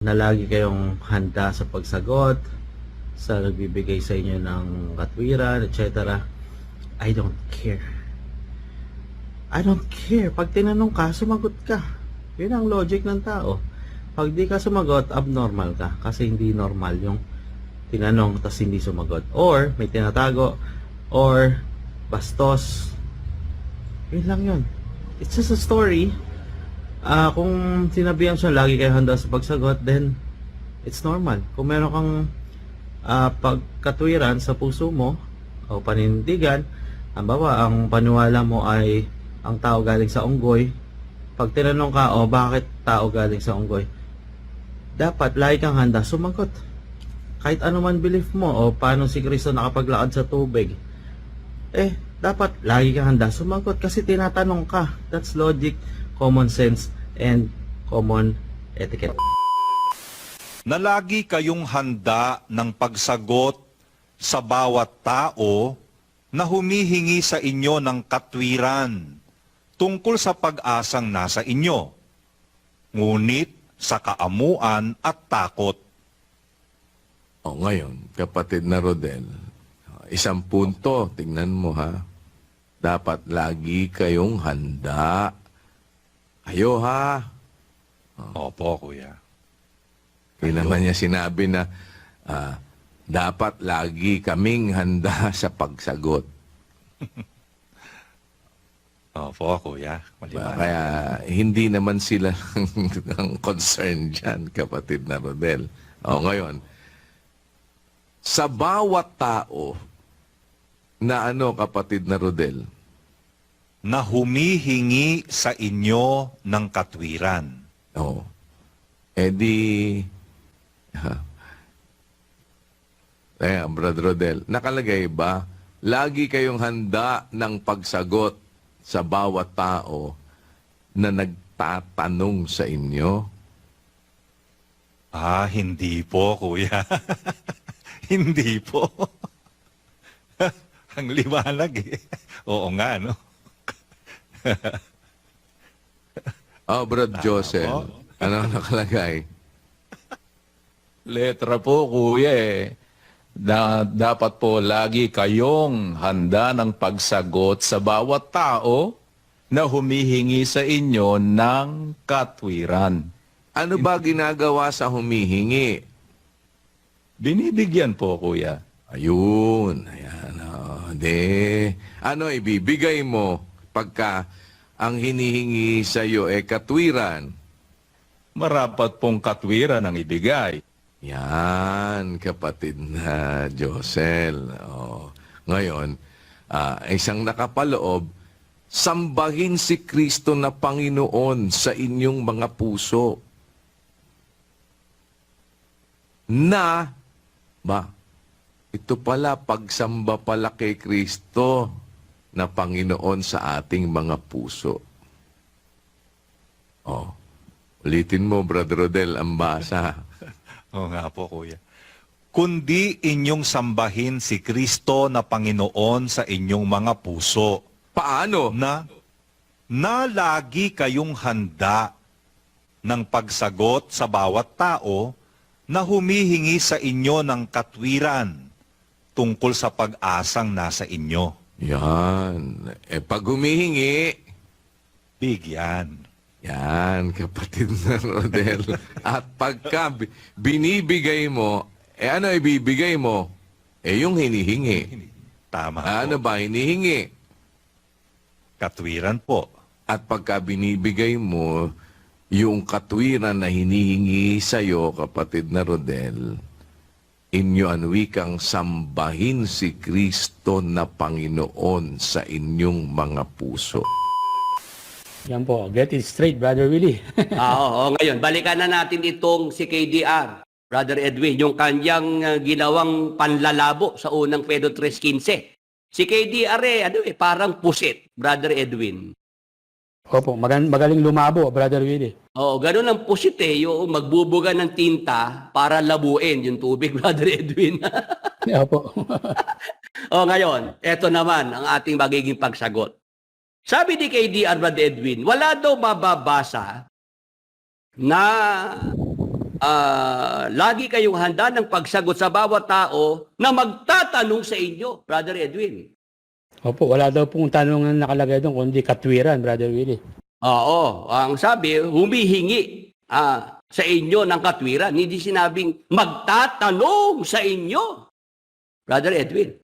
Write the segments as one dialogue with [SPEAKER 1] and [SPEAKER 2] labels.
[SPEAKER 1] na lagi kayong handa sa pagsagot, sa nagbibigay sa inyo ng katwiran, etc. I don't care. I don't care. Pag tinanong ka, sumagot ka. Yun ang logic ng tao. Pag di ka sumagot, abnormal ka. Kasi hindi normal yung tinanong tapos hindi sumagot. Or may tinatago. Or bastos. Yun lang yun. It's just a story. Ah, kung sinabihan siya lagi kayo handa sa pagsagot, then it's normal. Kung meron kang ah, pagkatwiran sa puso mo o panindigan, ang bawa, ang paniwala mo ay ang tao galing sa unggoy. Pag tinanong ka, o bakit tao galing sa unggoy? Dapat lagi kang handa sumagot. Kahit ano man belief mo o paano si Kristo nakapaglakad sa tubig. Eh, dapat lagi kang handa sumagot kasi tinatanong ka. That's logic, common sense, and common etiquette.
[SPEAKER 2] na lagi kayong handa ng pagsagot sa bawat tao na humihingi sa inyo ng katwiran tungkol sa pag-asang nasa inyo, ngunit sa kaamuan at takot.
[SPEAKER 3] O ngayon, kapatid na Rodel, isang punto, tingnan mo ha. Dapat lagi kayong handa. Ayo ha.
[SPEAKER 2] Opo, kuya.
[SPEAKER 3] Hindi naman niya sinabi na ah, dapat lagi kaming handa sa pagsagot.
[SPEAKER 2] Opo, kuya.
[SPEAKER 3] Ba,
[SPEAKER 2] Maliwanag.
[SPEAKER 3] Kaya hindi naman sila ang concern dyan, kapatid na Rodel. O ngayon, sa bawat tao na ano, kapatid na Rodel,
[SPEAKER 2] Na humihingi sa inyo ng katwiran.
[SPEAKER 3] Oo. Eh di... Eh, Brother Rodel, nakalagay ba, lagi kayong handa ng pagsagot sa bawat tao na nagtatanong sa inyo?
[SPEAKER 2] Ah, hindi po, kuya. hindi po. Ang liwanag eh. Oo nga, no?
[SPEAKER 3] Oh, Brad Joseph, ano nakalagay?
[SPEAKER 4] Letra po, kuya eh. Na, dapat po lagi kayong handa ng pagsagot sa bawat tao na humihingi sa inyo ng katwiran.
[SPEAKER 3] Ano ba ginagawa sa humihingi?
[SPEAKER 4] Binibigyan po, kuya.
[SPEAKER 3] Ayun, ayan. Oh, de, ano ibibigay mo pagka ang hinihingi sa iyo ay katwiran?
[SPEAKER 4] Marapat pong katwiran ang ibigay.
[SPEAKER 3] Yan, kapatid na Josel. Oh, ngayon, ah, isang nakapaloob, sambahin si Kristo na Panginoon sa inyong mga puso. Na, ba, ito pala, pagsamba pala kay Kristo na Panginoon sa ating mga puso. Oh, ulitin mo, Brother Rodel, ang basa.
[SPEAKER 2] Oo nga po, kuya. Kundi inyong sambahin si Kristo na Panginoon sa inyong mga puso.
[SPEAKER 3] Paano?
[SPEAKER 2] Na, na lagi kayong handa ng pagsagot sa bawat tao na humihingi sa inyo ng katwiran tungkol sa pag-asang nasa inyo.
[SPEAKER 3] Yan. Eh, pag humihingi,
[SPEAKER 2] Bigyan.
[SPEAKER 3] yan, kapatid na Rodel. At pagka bi- binibigay mo, eh ano ibibigay mo? Eh yung hinihingi.
[SPEAKER 2] Tama
[SPEAKER 3] Ano
[SPEAKER 2] po.
[SPEAKER 3] ba hinihingi?
[SPEAKER 2] Katwiran po.
[SPEAKER 3] At pagka binibigay mo, yung katwiran na hinihingi sa'yo, kapatid na Rodel, inyo ang wikang sambahin si Kristo na Panginoon sa inyong mga puso.
[SPEAKER 5] Yan po, get it straight, Brother Willie.
[SPEAKER 6] Ah, oo, oo. ngayon, balikan na natin itong si KDR, Brother Edwin, yung kanyang uh, ginawang panlalabo sa unang Pedro 3.15. Si KDR eh, ano eh, parang pusit, Brother Edwin.
[SPEAKER 5] Opo, magan magaling lumabo, Brother Willie.
[SPEAKER 6] Oo, ganun ang pusit eh, yung magbubuga ng tinta para labuin yung tubig, Brother Edwin.
[SPEAKER 5] Opo.
[SPEAKER 6] o ngayon, eto naman ang ating magiging pagsagot. Sabi ni KDR Brad Edwin, wala daw mababasa na ah, lagi kayong handa ng pagsagot sa bawat tao na magtatanong sa inyo, Brother Edwin.
[SPEAKER 5] Opo, wala daw pong tanong na nakalagay doon, kundi katwiran, Brother Willie.
[SPEAKER 6] Oo, ang sabi, humihingi ah, sa inyo ng katwiran. Hindi sinabing magtatanong sa inyo. Brother Edwin.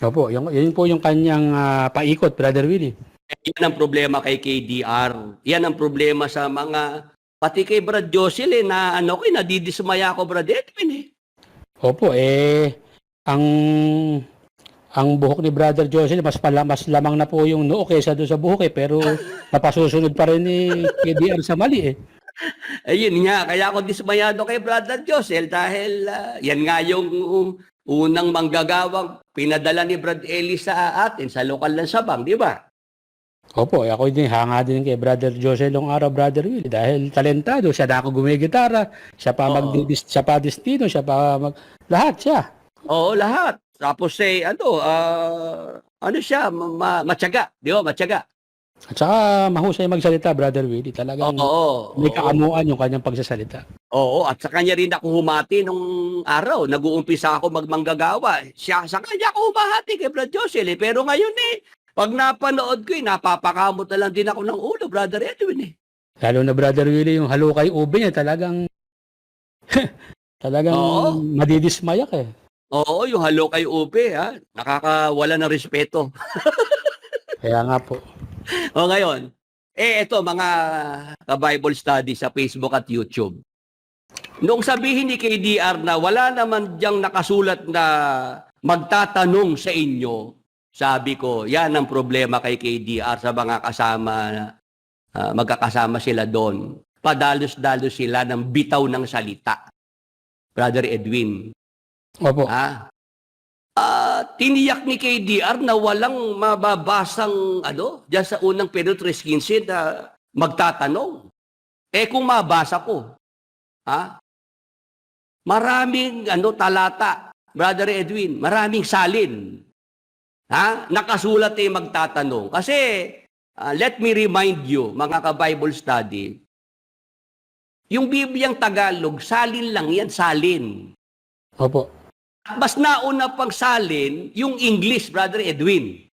[SPEAKER 5] Opo, yung, yun po yung kanyang ah, paikot, Brother Willie.
[SPEAKER 6] Yan ang problema kay KDR. Yan ang problema sa mga, pati kay Brad Josel eh, na ano ko, eh, nadidismaya ako, Brad Edwin eh.
[SPEAKER 5] Opo, eh, ang ang buhok ni Brother Joseph, mas, pala, mas lamang na po yung noo kaysa doon sa buhok eh. Pero napasusunod pa rin ni KDR sa mali eh.
[SPEAKER 6] Ayun nga, kaya ako dismayado kay Brother Josel dahil ah, yan nga yung uh, unang manggagawang pinadala ni Brad Eli sa atin sa lokal ng Sabang, di ba?
[SPEAKER 5] Opo, eh, ako din, hanga din kay Brother Joseph nung araw, Brother Willie. Dahil talentado, siya na ako gumigitara, siya pa, magdidis, siya pa destino, siya pa mag... Lahat siya.
[SPEAKER 6] Oo, lahat. Tapos eh, ano, ah, ano siya, ma- ma- matyaga, di ba, matyaga.
[SPEAKER 5] At saka mahusay magsalita, Brother Willie. Talagang
[SPEAKER 6] Oo,
[SPEAKER 5] may
[SPEAKER 6] oo.
[SPEAKER 5] kaamuan yung kanyang pagsasalita.
[SPEAKER 6] Oo, at sa kanya rin ako humati nung araw. Nag-uumpisa ako magmanggagawa. Siya, sa kanya ako humahati kay Brad Josel eh. Pero ngayon eh, pag napanood ko eh, napapakamot na lang din ako ng ulo, Brother Edwin eh.
[SPEAKER 5] Lalo na Brother Willie, yung halukay ube niya, talagang... talagang
[SPEAKER 6] Oo.
[SPEAKER 5] madidismayak eh.
[SPEAKER 6] Oo, yung halo kay Upe, ha? Nakakawala ng respeto.
[SPEAKER 5] Kaya nga po.
[SPEAKER 6] O ngayon, eh ito mga ka-Bible study sa Facebook at YouTube. Nung sabihin ni KDR na wala naman diyang nakasulat na magtatanong sa inyo, sabi ko, yan ang problema kay KDR sa mga kasama, ah, magkakasama sila doon. Padalos-dalos sila ng bitaw ng salita. Brother Edwin,
[SPEAKER 5] Opo.
[SPEAKER 6] Ah. Ah, tiniyak ni KDR na walang mababasang ano, diyan sa unang Pedro 3.15 na magtatanong. Eh kung mabasa ko, ha? Maraming ano talata, Brother Edwin, maraming salin. Ha? Nakasulat eh magtatanong. Kasi ah, let me remind you, mga ka-Bible study, yung Bibliang Tagalog, salin lang yan, salin.
[SPEAKER 5] Opo.
[SPEAKER 6] Mas nauna pang salin yung English, Brother Edwin.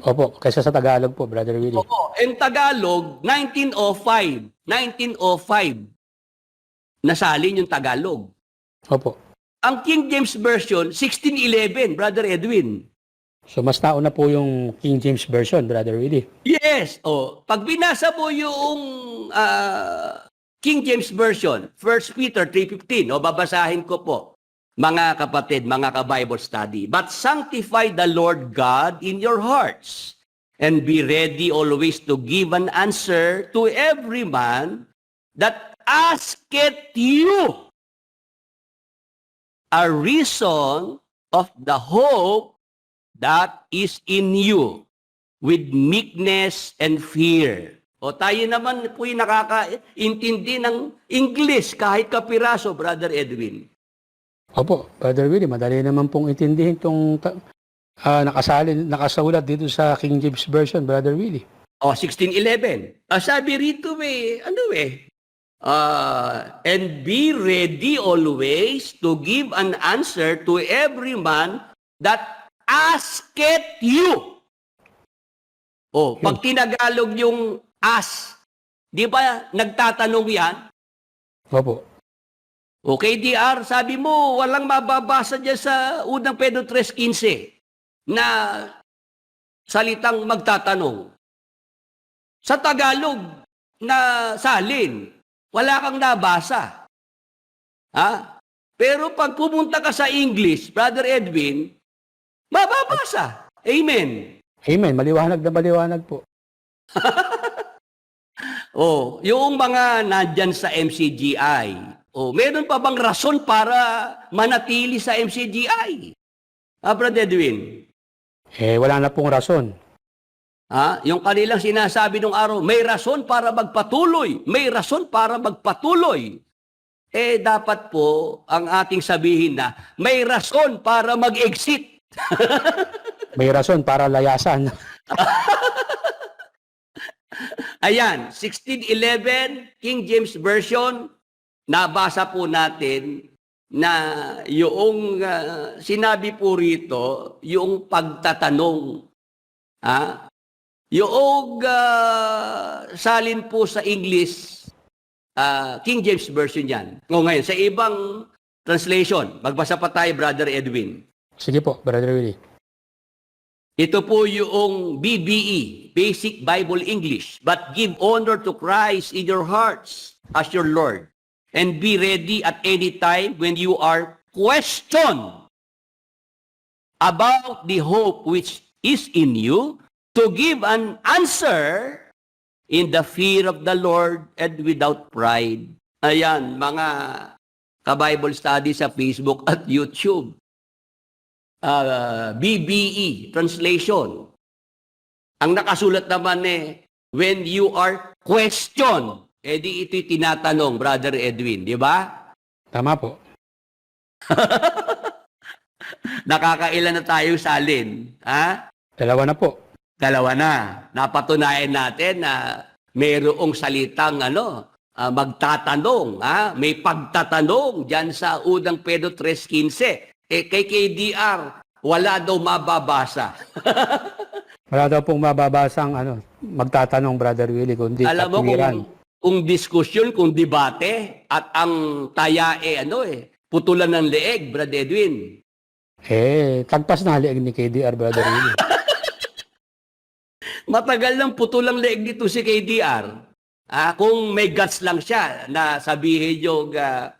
[SPEAKER 5] Opo. Kaysa sa Tagalog po, Brother Willie.
[SPEAKER 6] Oo. In Tagalog, 1905. 1905. Nasalin yung Tagalog.
[SPEAKER 5] Opo.
[SPEAKER 6] Ang King James Version, 1611, Brother Edwin.
[SPEAKER 5] So mas nauna po yung King James Version, Brother Willie.
[SPEAKER 6] Yes. Oh, pag binasa mo yung ah, King James Version, 1 Peter 3.15, o babasahin ko po, mga kapatid, mga ka-Bible study. But sanctify the Lord God in your hearts, and be ready always to give an answer to every man that asketh you a reason of the hope that is in you with meekness and fear. O tayo naman po yung nakakaintindi ng English kahit kapiraso, Brother Edwin.
[SPEAKER 5] Opo, Brother Willie, madali naman pong intindihin itong uh, nakasalin, nakasulat dito sa King James Version, Brother Willie.
[SPEAKER 6] O, 1611. Ah, sabi rito eh, ano eh, ah, and be ready always to give an answer to every man that asketh you. Oh, pag tinagalog yung ask, di ba nagtatanong yan?
[SPEAKER 5] Opo.
[SPEAKER 6] Okay, DR, sabi mo, walang mababasa dyan sa unang Pedro 3.15 na salitang magtatanong. Sa Tagalog na salin, wala kang nabasa. Ha? Pero pag pumunta ka sa English, Brother Edwin, mababasa. Amen.
[SPEAKER 5] Amen. Maliwanag na maliwanag po.
[SPEAKER 6] Oh, yung mga nandyan sa MCGI, oh, meron pa bang rason para manatili sa MCGI? Ah, Brother Edwin?
[SPEAKER 5] Eh, wala na pong rason.
[SPEAKER 6] Ha? Yung kanilang sinasabi nung araw, may rason para magpatuloy. May rason para magpatuloy. Eh, dapat po ang ating sabihin na may rason para mag-exit.
[SPEAKER 5] May rason para layasan.
[SPEAKER 6] Ayan, 1611, King James Version. Nabasa po natin na yung ah, sinabi po rito, yung pagtatanong, ah, yung ah, salin po sa English, ah, King James Version yan. O ngayon, sa ibang translation, magbasa pa tayo, Brother Edwin.
[SPEAKER 5] Sige po, Brother Willie.
[SPEAKER 6] Ito po yung BBE, Basic Bible English. But give honor to Christ in your hearts as your Lord. And be ready at any time when you are questioned about the hope which is in you to give an answer in the fear of the Lord and without pride. Ayan, mga ka-Bible study sa Facebook at YouTube uh, BBE translation. Ang nakasulat naman eh, when you are questioned. Eh di ito'y tinatanong, Brother Edwin, di ba?
[SPEAKER 5] Tama po.
[SPEAKER 6] Nakakailan na tayo salin. Ha?
[SPEAKER 5] Dalawa na po.
[SPEAKER 6] Dalawa na. Napatunayan natin na mayroong salitang ano, ah, magtatanong, ha? may pagtatanong diyan sa unang Pedro 3.15. Eh kay KDR, wala daw mababasa.
[SPEAKER 5] Wala daw pong mababasang ano, magtatanong, Brother Willie, kundi
[SPEAKER 6] Alam mo kung, kung diskusyon, kung debate, at ang taya eh, ano eh, putulan ng leeg, Brad Edwin.
[SPEAKER 5] Eh, tagpas na haliag ni KDR, Brother Willie.
[SPEAKER 6] Matagal ng putulang leeg nito si KDR. Ah, kung may guts lang siya na sabihin yung ah,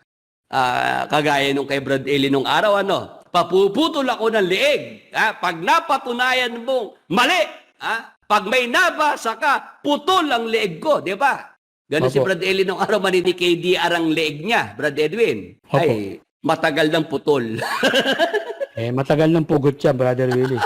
[SPEAKER 6] ah, kagaya nung kay Brad Eli nung araw, ano, papuputol ako ng leeg. Ah, pag napatunayan mong mali, ah, pag may nabasa ka, putol ang leeg ko, di ba? Ganun si
[SPEAKER 5] Opo.
[SPEAKER 6] Brad Eli nung araw, manini KDR ang leeg niya, Brad Edwin.
[SPEAKER 5] Opo.
[SPEAKER 6] Ay, matagal ng putol.
[SPEAKER 5] eh, matagal ng pugot siya, Brother Willie.